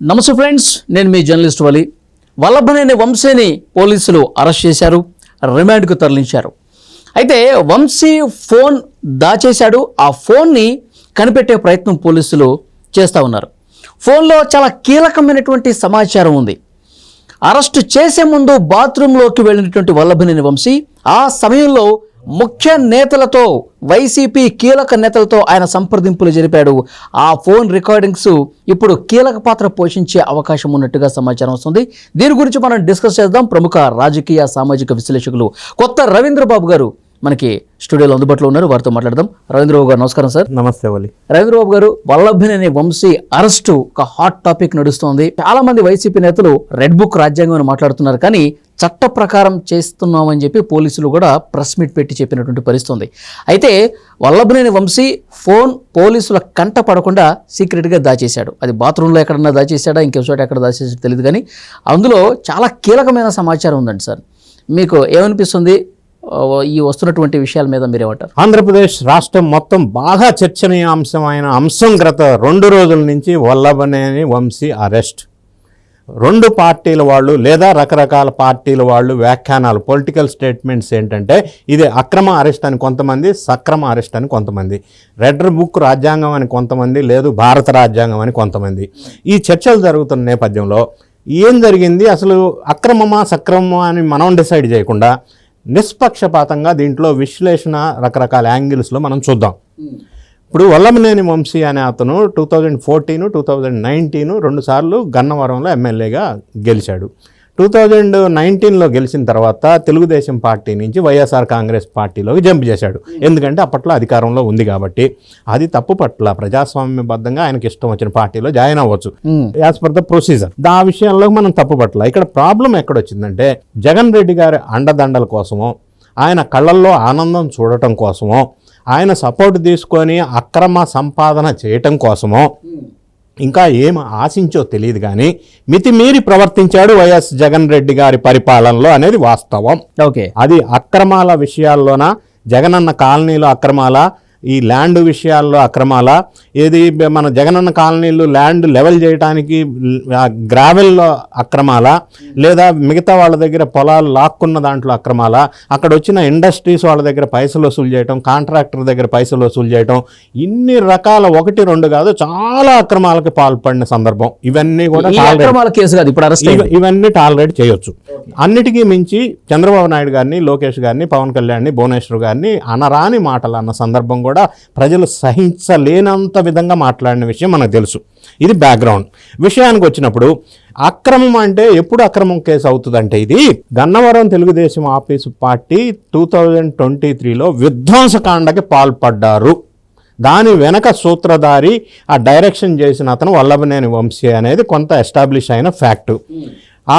నమస్తే ఫ్రెండ్స్ నేను మీ జర్నలిస్ట్ వలి. వల్లభనేని వంశీని పోలీసులు అరెస్ట్ చేశారు రిమాండ్కు తరలించారు. అయితే వంశీ ఫోన్ దాచేశాడు ఆ ఫోన్ని కనిపెట్టే ప్రయత్నం పోలీసులు చేస్తూ ఉన్నారు. ఫోన్లో చాలా కీలకమైనటువంటి సమాచారం ఉంది. అరెస్టు చేసే ముందు బాత్రూంలోకి వెళ్ళినటువంటి వల్లభనేని వంశీ ఆ సమయంలో ముఖ్య నేతలతో వైసీపీ కీలక నేతలతో ఆయన సంప్రదింపులు జరిపాడు. ఆ ఫోన్ రికార్డింగ్స్ ఇప్పుడు కీలక పాత్ర పోషించే అవకాశం ఉన్నట్టుగా సమాచారం వస్తుంది. దీని గురించి మనం డిస్కస్ చేద్దాం. ప్రముఖ రాజకీయ సామాజిక విశ్లేషకులు కొత్త రవీంద్రబాబు గారు మనకి స్టూడియోలో అందుబాటులో ఉన్నారు. వారితో మాట్లాడదాం. రవీంద్రబాబు గారు నమస్కారం సార్. నమస్తే వలి. రవీంద్రబాబు గారు వల్లభనేని వంశీ అరెస్టు ఒక హాట్ టాపిక్ నడుస్తోంది. చాలా మంది వైసీపీ నేతలు రెడ్ బుక్ రాజ్యాంగం అని మాట్లాడుతున్నారు. కానీ చట్ట ప్రకారం చేస్తున్నామని చెప్పి పోలీసులు కూడా ప్రెస్ మీట్ పెట్టి చెప్పినటువంటి పరిస్థితి ఉంది అయితే వల్లభనేని వంశీ ఫోన్ పోలీసుల కంట పడకుండా సీక్రెట్గా దాచేశాడు. అది బాత్రూంలో ఎక్కడన్నా దాచేశాడా ఇంకో చోట ఎక్కడ దాచేసాడో తెలియదు కానీ అందులో చాలా కీలకమైన సమాచారం ఉందండి సార్. మీకు ఏమనిపిస్తుంది? ఈ వస్తున్నటువంటి విషయాల మీద మీరేమంటారు ఆంధ్రప్రదేశ్ రాష్ట్రం మొత్తం బాగా చర్చనీయాంశమైన అంశం గత రెండు రోజుల నుంచి వల్లభనేని వంశీ అరెస్ట్. రెండు పార్టీల వాళ్ళు లేదా రకరకాల పార్టీల వాళ్ళు వ్యాఖ్యానాలు పొలిటికల్ స్టేట్మెంట్స్ ఏంటంటే ఇది అక్రమ అరెస్ట్ అని కొంతమంది సక్రమ అరెస్ట్ అని కొంతమంది రెడ్ బుక్ రాజ్యాంగం అని కొంతమంది లేదు భారత రాజ్యాంగం అని కొంతమంది. ఈ చర్చలు జరుగుతున్న నేపథ్యంలో ఏం జరిగింది? అసలు అక్రమమా సక్రమమా అని మనం డిసైడ్ చేయకుండా నిష్పక్షపాతంగా దీంట్లో విశ్లేషణ రకరకాల యాంగిల్స్లో మనం చూద్దాం. ఇప్పుడు వల్లమనేని వంశీ అనే అతను two thousand fourteen two thousand nineteen రెండుసార్లు గన్నవరంలో ఎమ్మెల్యేగా గెలిచాడు. టూ థౌజండ్ నైన్టీన్లో గెలిచిన తర్వాత తెలుగుదేశం పార్టీ నుంచి వైఎస్ఆర్ కాంగ్రెస్ పార్టీలోకి జంప్ చేశాడు. ఎందుకంటే అప్పట్లో అధికారంలో ఉంది కాబట్టి అది తప్పు పట్ల ప్రజాస్వామ్యబద్ధంగా ఆయనకి ఇష్టం వచ్చిన పార్టీలో జాయిన్ అవ్వచ్చు. యాజ్ పర్ ద ప్రొసీజర్ ఆ విషయంలో మనం తప్పు పట్ల. ఇక్కడ ప్రాబ్లం ఎక్కడొచ్చిందంటే జగన్ రెడ్డి గారి అండదండల కోసమో ఆయన కళ్ళల్లో ఆనందం చూడటం కోసమో ఆయన సపోర్ట్ తీసుకొని అక్రమ సంపాదన చేయటం కోసమో ఇంకా ఏం ఆశించో తెలియదు కానీ మితిమీరి ప్రవర్తించాడు వైఎస్ జగన్ రెడ్డి గారి పరిపాలనలో అనేది వాస్తవం. ఓకే. అది అక్రమాల విషయాల్లోన? జగనన్న కాలనీలో అక్రమాల? ఈ ల్యాండ్ విషయాల్లో అక్రమాల ఏది మన జగనన్న కాలనీలు ల్యాండ్ లెవెల్ చేయడానికి గ్రావెల్లో అక్రమాల లేదా మిగతా వాళ్ళ దగ్గర పొలాలు లాక్కున్న దాంట్లో అక్రమాల అక్కడ వచ్చిన ఇండస్ట్రీస్ వాళ్ళ దగ్గర పైసలు వసూలు చేయటం కాంట్రాక్టర్ దగ్గర పైసలు వసూలు చేయటం ఇన్ని రకాల ఒకటి రెండు కాదు చాలా అక్రమాలకు పాల్పడిన సందర్భం. ఇవన్నీ కూడా కేసు కాదు ఇప్పుడు ఇవన్నీ టాలరేట్ చేయొచ్చు. అన్నిటికీ మించి చంద్రబాబు నాయుడు గారిని లోకేష్ గారిని పవన్ కళ్యాణ్ని భువనేశ్వర్ గారిని అనరాని మాటలు అన్న సందర్భం కూడా ప్రజలు సహించలేనంత విధంగా మాట్లాడిన విషయం మనకు తెలుసు. ఇది బ్యాక్గ్రౌండ్ విషయానికి వచ్చినప్పుడు అక్రమం అంటే ఎప్పుడు అక్రమం కేసు అవుతుందంటే ఇది Gannavaram Telugudesam office party two thousand twenty త్రీలో విధ్వంసకాండకి పాల్పడ్డారు. దాని వెనక సూత్రధారి ఆ డైరెక్షన్ చేసిన అతను వల్లభనేని వంశీ అనేది కొంత ఎస్టాబ్లిష్ అయిన ఫ్యాక్ట్. ఆ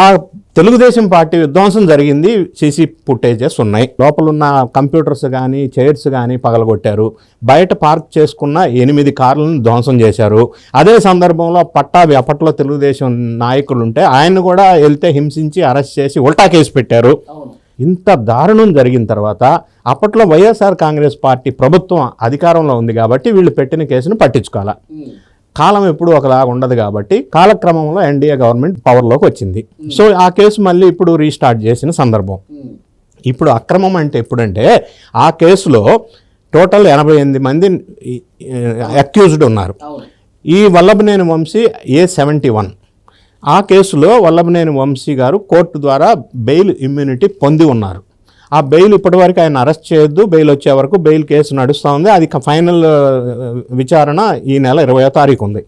తెలుగుదేశం పార్టీ విధ్వంసం జరిగింది. సీసీ ఫుటేజెస్ ఉన్నాయి. లోపల ఉన్న కంప్యూటర్స్ కానీ చైర్స్ కానీ పగలగొట్టారు. బయట పార్క్ చేసుకున్న ఎనిమిది కార్లను ధ్వంసం చేశారు. అదే సందర్భంలో పట్టాభి అప్పట్లో తెలుగుదేశం నాయకులు ఉంటే ఆయన కూడా వెళ్తే హింసించి అరెస్ట్ చేసి ఉల్టా కేసు పెట్టారు. ఇంత దారుణం జరిగిన తర్వాత అప్పట్లో వైఎస్ఆర్ కాంగ్రెస్ పార్టీ ప్రభుత్వం అధికారంలో ఉంది కాబట్టి వీళ్ళు పెట్టిన కేసును పట్టించుకోవాలా. కాలం ఎప్పుడు ఒకలాగా ఉండదు కాబట్టి కాలక్రమంలో ఎన్డీఏ గవర్నమెంట్ పవర్లోకి వచ్చింది. సో ఆ కేసు మళ్ళీ ఇప్పుడు రీస్టార్ట్ చేసిన సందర్భం. ఇప్పుడు అక్రమం అంటే ఎప్పుడంటే ఆ కేసులో టోటల్ ఎనభై ఎనిమిది మంది అక్యూజ్డ్ ఉన్నారు. ఈ Vallabhaneni Vamsi A seventy one. ఆ కేసులో వల్లభనేని వంశీ గారు కోర్టు ద్వారా బెయిల్ ఇమ్యూనిటీ పొంది ఉన్నారు. ఆ బెయిల్ ఇప్పటివరకు ఆయన అరెస్ట్ చేయొద్దు. బెయిల్ వచ్చే వరకు బెయిల్ కేసు నడుస్తూ ఉంది. అది ఫైనల్ విచారణ ఈ నెల ఇరవయో తారీఖు ఉంది.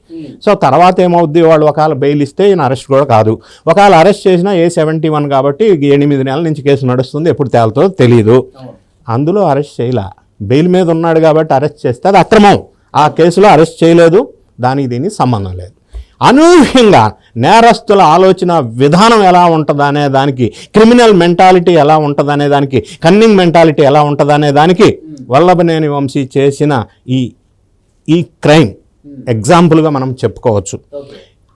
సో తర్వాత ఏమవుద్ది? వాళ్ళు ఒకవేళ బెయిల్ ఇస్తే ఈయన అరెస్ట్ కూడా కాదు. ఒకవేళ అరెస్ట్ చేసినా ఏ సెవెంటీ వన్ కాబట్టి ఎనిమిది నెలల నుంచి కేసు నడుస్తుంది. ఎప్పుడు తేలుతుందో తెలియదు అందులో అరెస్ట్ చేయలే. బెయిల్ మీద ఉన్నాడు కాబట్టి అరెస్ట్ చేస్తే అది అక్రమం. ఆ కేసులో అరెస్ట్ చేయలేదు. దానికి దీనికి సంబంధం లేదు. అనూహ్యంగా నేరస్తుల ఆలోచన విధానం ఎలా ఉంటుంది అనే దానికి క్రిమినల్ మెంటాలిటీ ఎలా ఉంటుంది అనే దానికి కన్నింగ్ మెంటాలిటీ ఎలా ఉంటుంది అనే దానికి వల్లభనేని వంశీ చేసిన ఈ ఈ క్రైమ్ ఎగ్జాంపుల్గా మనం చెప్పుకోవచ్చు.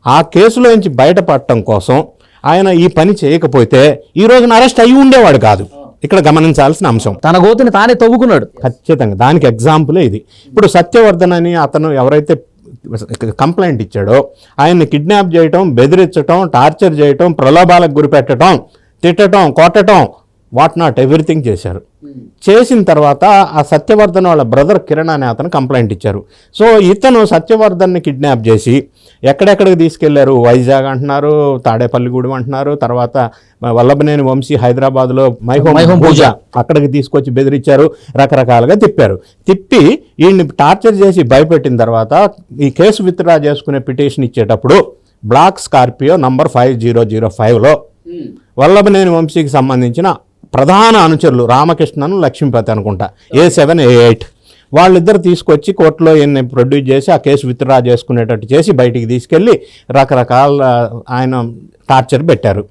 ఆ కేసులో నుంచి బయటపడటం కోసం ఆయన ఈ పని చేయకపోతే ఈ రోజున అరెస్ట్ అయి ఉండేవాడు కాదు. ఇక్కడ గమనించాల్సిన అంశం. తన గోతిని తానే తవ్వుకున్నాడు. ఖచ్చితంగా దానికి ఎగ్జాంపులే ఇది. ఇప్పుడు సత్యవర్ధన్ అని అతను ఎవరైతే కంప్లైంట్ ఇచ్చాడో ఆయన్ని కిడ్నాప్ చేయటం బెదిరించటం టార్చర్ చేయటం ప్రలోభాలకు గురిపెట్టడం తిట్టడం కొట్టడం వాట్ నాట్ ఎవ్రీథింగ్ చేశారు. చేసిన తర్వాత ఆ సత్యవర్ధన్ వాళ్ళ బ్రదర్ కిరణ్ అనే అతను కంప్లైంట్ ఇచ్చారు. సో ఇతను సత్యవర్ధన్ని కిడ్నాప్ చేసి ఎక్కడెక్కడికి తీసుకెళ్ళారు? వైజాగ్ అంటున్నారు తాడేపల్లిగూడెం అంటున్నారు తర్వాత వల్లభనేని వంశీ హైదరాబాద్లో మైహోమ్ మైహోమ్ పూజ అక్కడికి తీసుకొచ్చి బెదిరించారు రకరకాలుగా తిప్పారు. తిప్పి ఈయన్ని టార్చర్ చేసి భయపెట్టిన తర్వాత ఈ కేసు విత్డ్రా చేసుకునే పిటిషన్ ఇచ్చేటప్పుడు black Scorpio number five zero zero ఫైవ్లో వల్లభనేని వంశీకి సంబంధించిన ప్రధాన అనుచరులు రామకృష్ణను లక్ష్మీపతి అనుకుంటా ఏ సెవెన్ ఏ ఎయిట్. వాళ్ళిద్దరు తీసుకొచ్చి కోర్టులో ఈయన్ని ప్రొడ్యూస్ చేసి ఆ కేసు విత్డ్రా చేసుకునేటట్టు చేసి బయటికి తీసుకెళ్ళి రకరకాల ఆయన టార్చర్ పెట్టారు.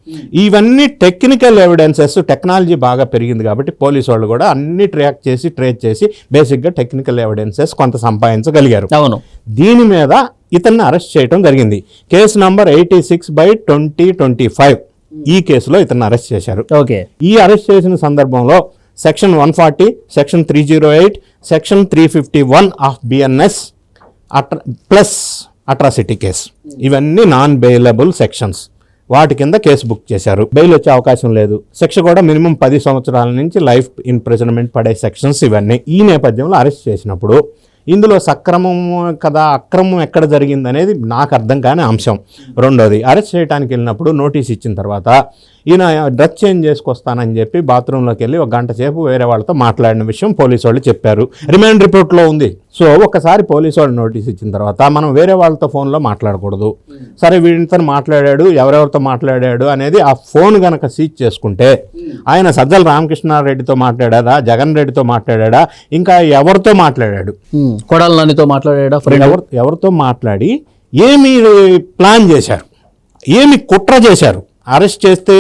ఇవన్నీ టెక్నికల్ ఎవిడెన్సెస్ టెక్నాలజీ బాగా పెరిగింది కాబట్టి పోలీసు వాళ్ళు కూడా అన్ని ట్రాక్ చేసి ట్రేస్ చేసి బేసిక్గా టెక్నికల్ ఎవిడెన్సెస్ కొంత సంపాదించగలిగారు. అవును. దీని మీద ఇతన్ని అరెస్ట్ చేయడం జరిగింది. Case number eighty six by twenty twenty five ఈ కేసులో ఇతన్ని అరెస్ట్ చేశారు. ఓకే. ఈ అరెస్ట్ చేసిన సందర్భంలో section one forty section three zero eight section three fifty one of BNS అట్ర plus atrocity case. ఇవన్నీ నాన్ బెయిలబుల్ సెక్షన్స్. వాటి కింద కేసు బుక్ చేశారు. బెయిల్ వచ్చే అవకాశం లేదు. శిక్ష కూడా మినిమం పది సంవత్సరాల నుంచి లైఫ్ ఇంప్రిజన్మెంట్ పడే సెక్షన్స్ ఇవన్నీ. ఈ నేపథ్యంలో అరెస్ట్ చేసినప్పుడు ఇందులో సక్రమం కదా అక్రమం ఎక్కడ జరిగింది అనేది నాకు అర్థం కాని అంశం. రెండోది అరెస్ట్ చేయడానికి వెళ్ళినప్పుడు నోటీస్ ఇచ్చిన తర్వాత ఈయన డ్రెస్ చేంజ్ చేసుకొస్తానని చెప్పి బాత్రూంలోకి వెళ్ళి ఒక గంట సేపు వేరే వాళ్ళతో మాట్లాడిన విషయం పోలీసు వాళ్ళు చెప్పారు. రిమాండ్ రిపోర్ట్లో ఉంది. సో ఒకసారి పోలీసు వాళ్ళు నోటీస్ ఇచ్చిన తర్వాత మనం వేరే వాళ్ళతో ఫోన్లో మాట్లాడకూడదు. సరే వీడితో మాట్లాడాడు ఎవరెవరితో మాట్లాడాడు అనేది ఆ ఫోన్ గనక సీజ్ చేసుకుంటే ఆయన సజ్జల రామకృష్ణారెడ్డితో మాట్లాడారా జగన్ రెడ్డితో మాట్లాడాడా ఇంకా ఎవరితో మాట్లాడాడు? కొడాలి నానితో మాట్లాడా ఫ్రెండ్ ఎవరు ఎవరితో మాట్లాడి ఏమి ప్లాన్ చేశారు? ఏమి కుట్ర చేశారు? అరెస్ట్ చేస్తే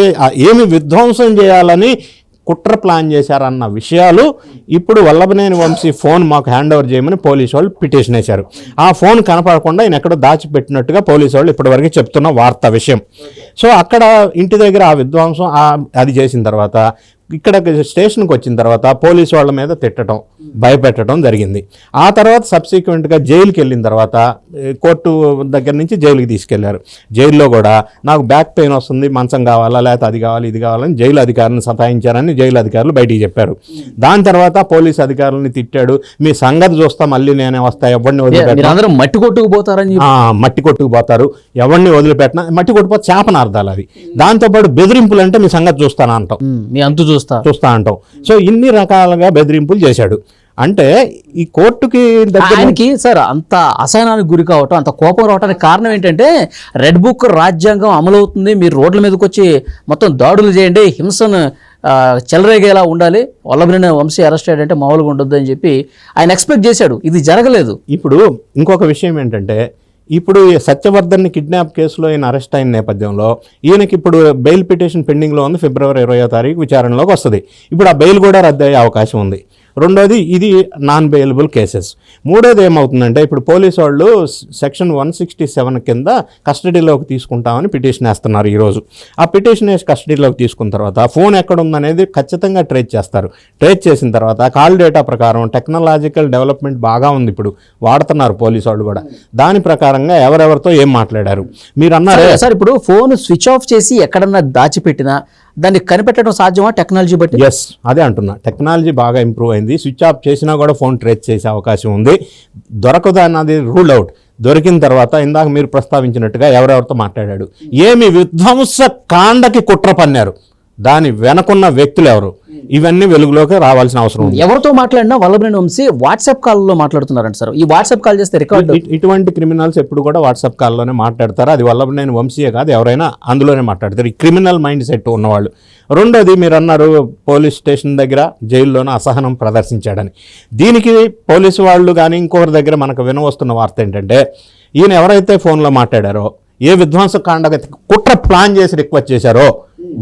ఏమి విధ్వంసం చేయాలని కుట్ర ప్లాన్ చేశారన్న విషయాలు ఇప్పుడు వల్లభనేని వంశీ ఫోన్ మాకు హ్యాండ్ ఓవర్ చేయమని పోలీసు వాళ్ళు పిటిషన్ వేశారు. ఆ ఫోన్ కనపడకుండా ఈయన ఎక్కడో దాచిపెట్టినట్టుగా పోలీసు వాళ్ళు ఇప్పటివరకు చెప్తున్న వార్త విషయం. సో అక్కడ ఇంటి దగ్గర ఆ విధ్వంసం అది చేసిన తర్వాత ఇక్కడ స్టేషన్కి వచ్చిన తర్వాత పోలీసు వాళ్ళ మీద తిట్టడం భయపెట్టడం జరిగింది. ఆ తర్వాత సబ్సిక్వెంట్గా జైలుకి వెళ్ళిన తర్వాత కోర్టు దగ్గర నుంచి జైలుకి తీసుకెళ్ళారు. జైల్లో కూడా నాకు బ్యాక్ పెయిన్ వస్తుంది మంచం కావాలా లేకపోతే అది కావాలి ఇది కావాలని జైలు అధికారులను సతాయించారని జైలు అధికారులు బయటికి చెప్పారు. దాని తర్వాత పోలీసు అధికారులని తిట్టాడు. మీ సంగతి చూస్తా మళ్ళీ నేనే వస్తా ఎవరిని వదిలిపెట్ట మీరు అందరం మట్టి కొట్టుకుపోతారని మట్టి కొట్టుకుపోతారు ఎవరిని వదిలిపెట్టినా మట్టి కొట్టుకుపోతే చేపన అర్థాలు అవి దాంతోపాటు బెదిరింపులు అంటే మీ సంగతి చూస్తాను అంటాం. మీ అంతు చూస్తా. చూస్తా అంటాం సో ఇన్ని రకాలుగా బెదిరింపులు చేశాడు. అంటే ఈ కోర్టుకి ఆయనకి సార్ అంత అసహనానికి గురి కావటం అంత కోపం రావడానికి కారణం ఏంటంటే రెడ్ బుక్ రాజ్యాంగం అమలవుతుంది. మీరు రోడ్ల మీదకి వచ్చి మొత్తం దాడులు చేయండి. హింసను చెలరేగేలా ఉండాలి. వల్లభనేని వంశీ అరెస్ట్ అయ్యాడంటే మామూలుగా ఉండొద్దు అని చెప్పి ఆయన ఎక్స్పెక్ట్ చేశాడు. ఇది జరగలేదు. ఇప్పుడు ఇంకొక విషయం ఏంటంటే ఇప్పుడు ఈ సత్యవర్ధన్ని కిడ్నాప్ కేసులో ఈయన అరెస్ట్ అయిన నేపథ్యంలో ఈయనకి ఇప్పుడు బెయిల్ పిటిషన్ పెండింగ్లో ఉంది. ఫిబ్రవరి ఇరవయో తారీఖు విచారణలోకి వస్తుంది. ఇప్పుడు ఆ బెయిల్ కూడా రద్దు అయ్యే అవకాశం ఉంది. రెండోది ఇది నాన్ బెయిలబుల్ కేసెస్ మూడోది ఏమవుతుందంటే ఇప్పుడు పోలీసు వాళ్ళు సెక్షన్ వన్ సిక్స్టీ సెవెన్ కింద కస్టడీలోకి తీసుకుంటామని పిటిషన్ వేస్తున్నారు ఈరోజు. ఆ పిటిషన్ వేసి కస్టడీలోకి తీసుకున్న తర్వాత ఆ ఫోన్ ఎక్కడ ఉందనేది ఖచ్చితంగా ట్రేస్ చేస్తారు. ట్రేస్ చేసిన తర్వాత కాల్ డేటా ప్రకారం టెక్నాలజికల్ డెవలప్మెంట్ బాగా ఉంది ఇప్పుడు. వాడుతున్నారు పోలీసు వాళ్ళు కూడా. దాని ప్రకారంగా ఎవరెవరితో ఏం మాట్లాడారు? మీరు అన్నారే. సార్ ఇప్పుడు ఫోన్ స్విచ్ ఆఫ్ చేసి ఎక్కడన్నా దాచిపెట్టినా దాన్ని కనిపెట్టడం సాధ్యమా టెక్నాలజీ బట్టి? ఎస్ అదే అంటున్నా. టెక్నాలజీ బాగా ఇంప్రూవ్ అయింది. స్విచ్ ఆఫ్ చేసినా కూడా ఫోన్ ట్రేస్ చేసే అవకాశం ఉంది. దొరకదు అన్నది రూల్ అవుట్ దొరికిన తర్వాత ఇందాక మీరు ప్రస్తావించినట్టుగా ఎవరెవరితో మాట్లాడాడు? ఏమి విధ్వంస కాండకి కుట్ర పన్నారు. దాని వెనకున్న వ్యక్తులు ఎవరు? ఇవన్నీ వెలుగులోకి రావాల్సిన అవసరం ఉంది. ఎవరితో మాట్లాడినా వల్లభనేని వంశీ వాట్సాప్ కాల్లో మాట్లాడుతున్నారంట సార్. ఈ వాట్సాప్ కాల్ చేస్తే రికార్డ్ ఇటువంటి క్రిమినల్స్ ఎప్పుడు కూడా వాట్సాప్ కాల్లోనే మాట్లాడతారు. అది వల్ల నేను వంశీయే కాదు ఎవరైనా అందులోనే మాట్లాడతారు. ఈ క్రిమినల్ మైండ్ సెట్ ఉన్నవాళ్ళు. రెండోది మీరు అన్నారు పోలీస్ స్టేషన్ దగ్గర జైల్లోనే అసహనం ప్రదర్శించాడని. దీనికి పోలీసు వాళ్ళు కానీ ఇంకొకరి దగ్గర మనకు వినవస్తున్న వార్త ఏంటంటే ఈయన ఎవరైతే ఫోన్లో మాట్లాడారో ఏ విధ్వంసకాండ కుట్ర ప్లాన్ చేసి రిక్వెస్ట్ చేశారో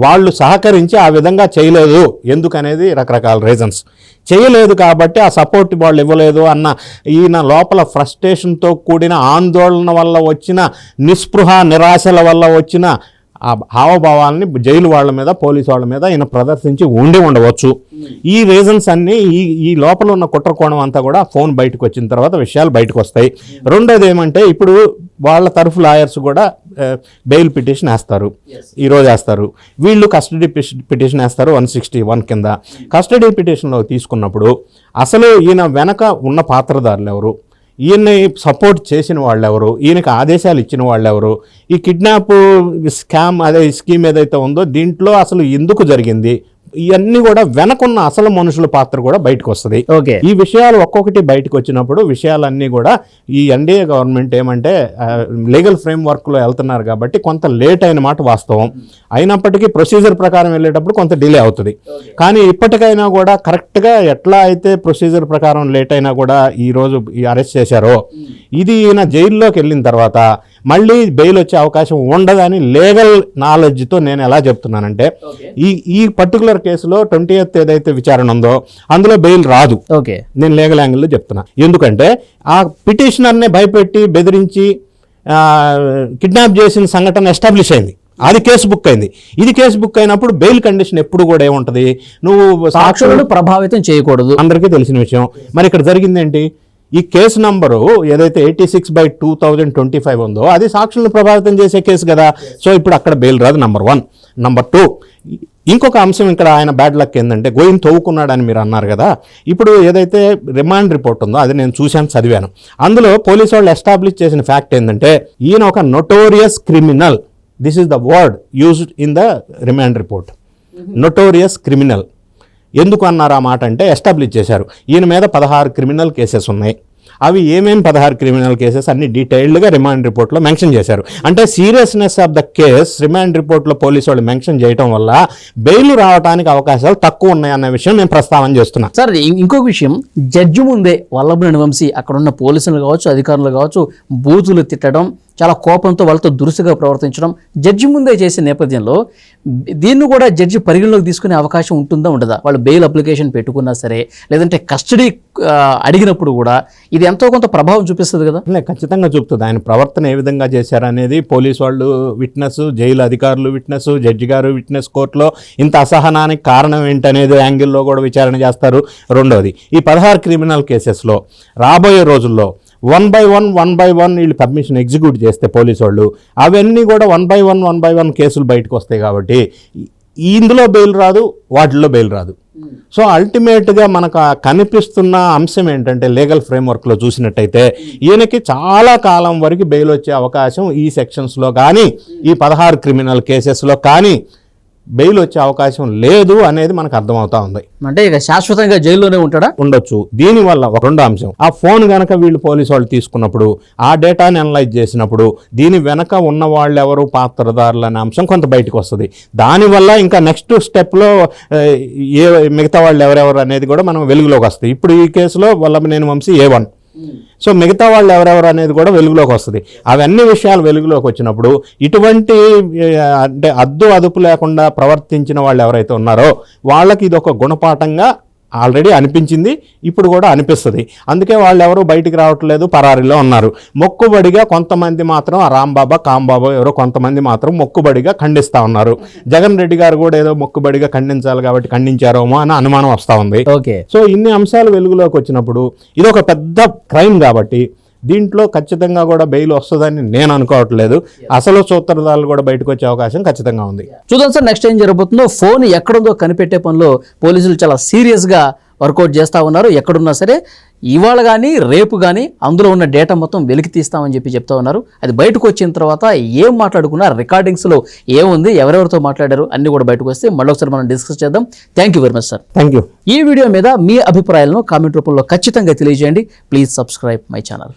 వాళ్ళు సహకరించి ఆ విధంగా చేయలేదు. ఎందుకనేది రకరకాల రీజన్స్ చేయలేదు కాబట్టి ఆ సపోర్ట్ వాళ్ళు ఇవ్వలేదు అన్న ఈయన లోపల ఫ్రస్ట్రేషన్తో కూడిన ఆందోళన వల్ల వచ్చిన నిస్పృహ నిరాశల వల్ల వచ్చిన ఆ హావభావాలని జైలు వాళ్ళ మీద పోలీసు వాళ్ళ మీద ఈయన ప్రదర్శించి ఉండి ఉండవచ్చు. ఈ రీజన్స్ అన్నీ ఈ ఈ లోపల ఉన్న కుట్ర కోణం అంతా కూడా ఫోన్ బయటకు వచ్చిన తర్వాత విషయాలు బయటకు వస్తాయి. రెండోది ఏమంటే ఇప్పుడు వాళ్ళ తరఫు లాయర్స్ కూడా బెయిల్ పిటిషన్ వేస్తారు. ఈరోజు వేస్తారు. వీళ్ళు కస్టడీ పిటిషన్ వేస్తారు వన్ సిక్స్టీ వన్ కింద. కస్టడీ పిటిషన్లో తీసుకున్నప్పుడు అసలు ఈయన వెనక ఉన్న పాత్రదారులు ఎవరు? ఈయన్ని సపోర్ట్ చేసిన వాళ్ళు ఎవరు? ఈయనకి ఆదేశాలు ఇచ్చిన వాళ్ళు ఎవరు? ఈ కిడ్నాప్ స్కామ్ అదే స్కీమ్ ఏదైతే ఉందో దీంట్లో అసలు ఎందుకు జరిగింది? ఇవన్నీ కూడా వెనకున్న అసలు మనుషుల పాత్ర కూడా బయటకు వస్తుంది ఓకే. ఈ విషయాలు ఒక్కొక్కటి బయటకు వచ్చినప్పుడు విషయాలన్నీ కూడా ఈ ఎన్డీఏ గవర్నమెంట్ ఏమంటే లీగల్ ఫ్రేమ్ వర్క్లో వెళ్తున్నారు కాబట్టి కొంత లేట్ అయిన మాట వాస్తవం. అయినప్పటికీ ప్రొసీజర్ ప్రకారం వెళ్ళేటప్పుడు కొంత డిలే అవుతుంది. కానీ ఇప్పటికైనా కూడా కరెక్ట్గా ఎట్లా అయితే ప్రొసీజర్ ప్రకారం లేట్ అయినా కూడా ఈ రోజు ఈ అరెస్ట్ చేశారో ఇది ఈయన జైల్లోకి వెళ్ళిన తర్వాత మళ్ళీ బెయిల్ వచ్చే అవకాశం ఉండదని లీగల్ నాలెడ్జ్తో నేను ఎలా చెప్తున్నానంటే ఈ ఈ పర్టికులర్ కేసులో ట్వంటీ ఎయిత్ ఏదైతే విచారణ ఉందో అందులో బెయిల్ రాదు. ఓకే. నేను లీగల్ యాంగిల్లో చెప్తున్నా. ఎందుకంటే ఆ పిటిషనర్నే భయపెట్టి బెదిరించి కిడ్నాప్ చేసిన సంఘటన ఎస్టాబ్లిష్ అయింది. అది కేసు బుక్ అయింది. ఇది కేసు బుక్ అయినప్పుడు బెయిల్ కండిషన్ ఎప్పుడు కూడా ఏముంటది? నువ్వు సాక్షులను ప్రభావితం చేయకూడదు. అందరికీ తెలిసిన విషయం. మరి ఇక్కడ జరిగింది ఏంటి ఈ కేసు నంబరు ఏదైతే eighty six by two thousand twenty five ఉందో అది సాక్షులను ప్రభావితం చేసే కేసు కదా. సో ఇప్పుడు అక్కడ బెయిల్ రాదు నంబర్ వన్. నంబర్ టూ ఇంకొక అంశం ఇక్కడ ఆయన బ్యాడ్ లక్ ఏంటంటే గోయిన్ తవ్వుకున్నాడని మీరు అన్నారు కదా. ఇప్పుడు ఏదైతే రిమాండ్ రిపోర్ట్ ఉందో అది నేను చూశాను చదివాను. అందులో పోలీసు వాళ్ళు ఎస్టాబ్లిష్ చేసిన ఫ్యాక్ట్ ఏంటంటే ఈయన ఒక notorious criminal. This is the word used in the remand report. Notorious criminal. ఎందుకు అన్నారు ఆ మాట అంటే ఎస్టాబ్లిష్ చేశారు. ఈయన మీద పదహారు క్రిమినల్ కేసెస్ ఉన్నాయి. అవి ఏమేం పదహారు క్రిమినల్ కేసెస్ అన్ని డీటెయిల్డ్గా రిమాండ్ రిపోర్ట్లో మెన్షన్ చేశారు. అంటే seriousness of the case remand రిపోర్ట్లో పోలీసు వాళ్ళు మెన్షన్ చేయడం వల్ల బెయిల్ రావడానికి అవకాశాలు తక్కువ ఉన్నాయన్న విషయం నేను ప్రస్తావన చేస్తున్నా. సార్ ఇంకొక విషయం. జడ్జి ముందే వల్లభనేని వంశీ అక్కడ ఉన్న పోలీసులు కావచ్చు అధికారులు కావచ్చు బూతులు తిట్టడం చాలా కోపంతో వాళ్ళతో దురుసుగా ప్రవర్తించడం జడ్జి ముందే చేసే నేపథ్యంలో దీన్ని కూడా జడ్జి పరిగణలోకి తీసుకునే అవకాశం ఉంటుందా ఉండదా? వాళ్ళు బెయిల్ అప్లికేషన్ పెట్టుకున్నా సరే లేదంటే కస్టడీ అడిగినప్పుడు కూడా ఇది ఎంతో కొంత ప్రభావం చూపిస్తుంది కదా? లే ఖచ్చితంగా చూపుతుంది. ఆయన ప్రవర్తన ఏ విధంగా చేశారనేది పోలీస్ వాళ్ళు విట్నెస్ జైలు అధికారులు విట్నెస్ జడ్జి గారు విట్నెస్ కోర్టులో ఇంత అసహనానికి కారణం ఏంటనేది యాంగిల్లో కూడా విచారణ చేస్తారు. రెండవది ఈ పదహారు క్రిమినల్ కేసెస్లో రాబోయే రోజుల్లో one by one one by one వీళ్ళు పర్మిషన్ ఎగ్జిక్యూట్ చేస్తే పోలీసు వాళ్ళు. అవన్నీ కూడా one by one one by one కేసులు బయటకు వస్తాయి కాబట్టి ఇందులో బెయిల్ రాదు వాటిల్లో బెయిల్ రాదు. సో అల్టిమేట్గా మనకు కనిపిస్తున్న అంశం ఏంటంటే లీగల్ ఫ్రేమ్వర్క్లో చూసినట్టయితే ఈయనకి చాలా కాలం వరకు బెయిల్ వచ్చే అవకాశం ఈ సెక్షన్స్లో కానీ ఈ పదహారు క్రిమినల్ కేసెస్లో కానీ బెయిల్ వచ్చే అవకాశం లేదు అనేది మనకు అర్థమవుతా ఉంది. అంటే ఇక శాశ్వతంగా జైల్లోనే ఉంటాడా? ఉండొచ్చు. దీనివల్ల ఒక రెండో అంశం. ఆ ఫోన్ గనక వీళ్ళు పోలీసు వాళ్ళు తీసుకున్నప్పుడు ఆ డేటాని అనలైజ్ చేసినప్పుడు దీని వెనక ఉన్న వాళ్ళు ఎవరు పాత్రదారులు అనే అంశం కొంత బయటకు వస్తుంది. దానివల్ల ఇంకా నెక్స్ట్ స్టెప్లో ఏ మిగతా వాళ్ళు ఎవరెవరు అనేది కూడా మనం వెలుగులోకి వస్తుంది. ఇప్పుడు ఈ కేసులో Vallabhaneni Vamsi A one. So మిగతా వాళ్ళు ఎవరెవరు అనేది కూడా వెలుగులోకి వస్తుంది. అవన్నీ విషయాలు వెలుగులోకి వచ్చినప్పుడు ఇటువంటి అంటే అద్దు అదుపు లేకుండా ప్రవర్తించిన వాళ్ళు ఎవరైతే ఉన్నారో వాళ్ళకి ఇది ఒక గుణపాఠంగా ఆల్రెడీ అనిపించింది ఇప్పుడు కూడా అనిపిస్తుంది. అందుకే వాళ్ళు ఎవరు బయటికి రావట్లేదు పరారీలో ఉన్నారు. మొక్కుబడిగా కొంతమంది మాత్రం ఆ రాంబాబా కాంబాబా ఎవరో కొంతమంది మాత్రం మొక్కుబడిగా ఖండిస్తా ఉన్నారు. జగన్ రెడ్డి గారు కూడా ఏదో మొక్కుబడిగా ఖండించాలి కాబట్టి ఖండించారేమో అని అనుమానం వస్తూ ఉంది. ఓకే. సో ఇన్ని అంశాలు వెలుగులోకి వచ్చినప్పుడు ఇది ఒక పెద్ద క్రైమ్ కాబట్టి దీంట్లో ఖచ్చితంగా కూడా బెయిల్ వస్తుందని నేను అనుకోవట్లేదు. అసలు సూత్రధారులు కూడా బయటకు వచ్చే అవకాశం ఖచ్చితంగా ఉంది. చూద్దాం సార్ నెక్స్ట్ ఏం జరగబోతుందో? ఫోన్ ఎక్కడుందో కనిపెట్టే పనిలో పోలీసులు చాలా సీరియస్గా వర్కౌట్ చేస్తూ ఉన్నారు. ఎక్కడున్నా సరే ఇవాళ కానీ రేపు కానీ అందులో ఉన్న డేటా మొత్తం వెలికి తీస్తామని చెప్పి చెప్తా ఉన్నారు. అది బయటకు వచ్చిన తర్వాత ఏం మాట్లాడుకున్నా రికార్డింగ్స్లో ఏముంది ఎవరెవరితో మాట్లాడారు అన్ని కూడా బయటకు వస్తే మళ్ళీ ఒకసారి మనం డిస్కస్ చేద్దాం. Thank you very much sir thank you ఈ వీడియో మీద మీ అభిప్రాయాలను కామెంట్ రూపంలో ఖచ్చితంగా తెలియజేయండి. Please subscribe my channel